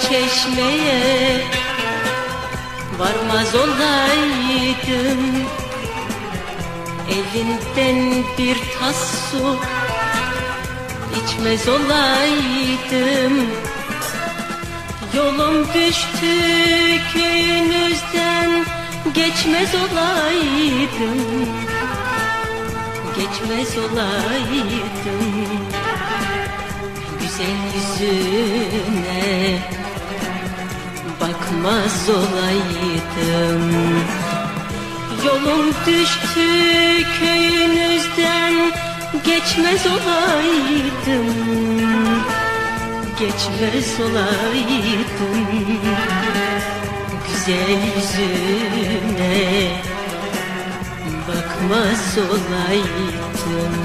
çeşmeye Varmaz olaydım. Elinden bir tas su içmez olaydım. Yolum düştü köyünüzden Geçmez olaydım. Geçmez olaydım Güzel yüzüne. Bakmaz olaydım. Yolum düştü köyünüzden Geçmez olaydım. Geçmez olaydım. Güzel yüzüne Bakmaz olaydım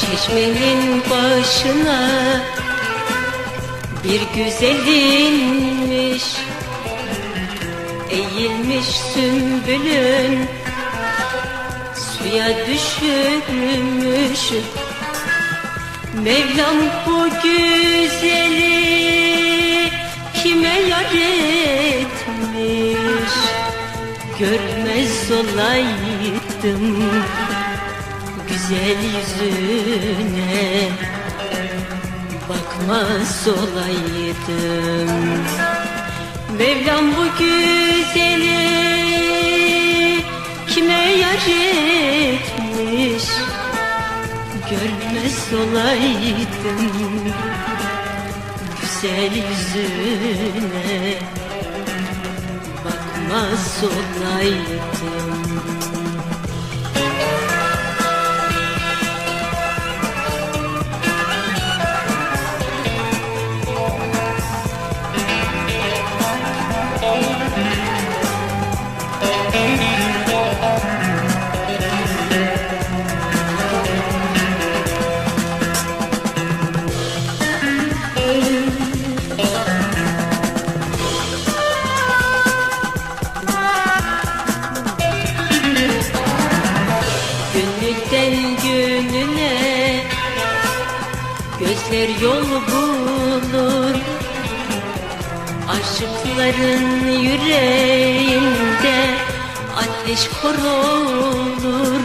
Çeşmenin başına bir güzel inmiş Eğilmiş sümbülün suya düşürmüş. Mevlam bu güzeli kime yar etmiş? Görmez olaydım güzel yüzüne. Bakmaz olaydım Mevlam bu güzeli kime yar etmiş? Görmez olaydım güzel yüzüne bakmaz olaydım Gözler yol bulur. Aşıkların yüreğinde Ateş kor olur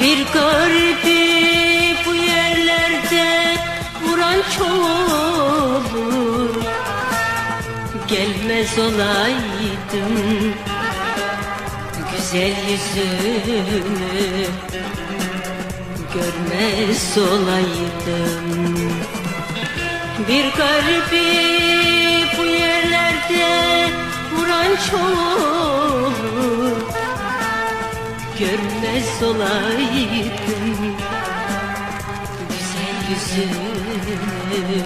Bir garbi bu yerlerde Vuran çok olur Gelmez olaydım güzel yüzünü görmez olaydım. Bir garbi bu yerlerde vuran çok görmez olaydım. Güzel yüzünü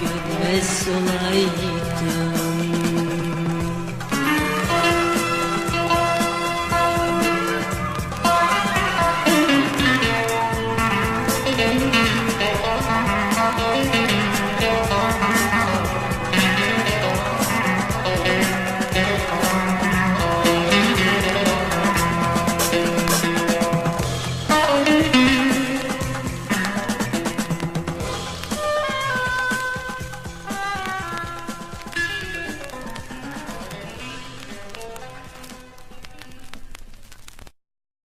görmez olaydım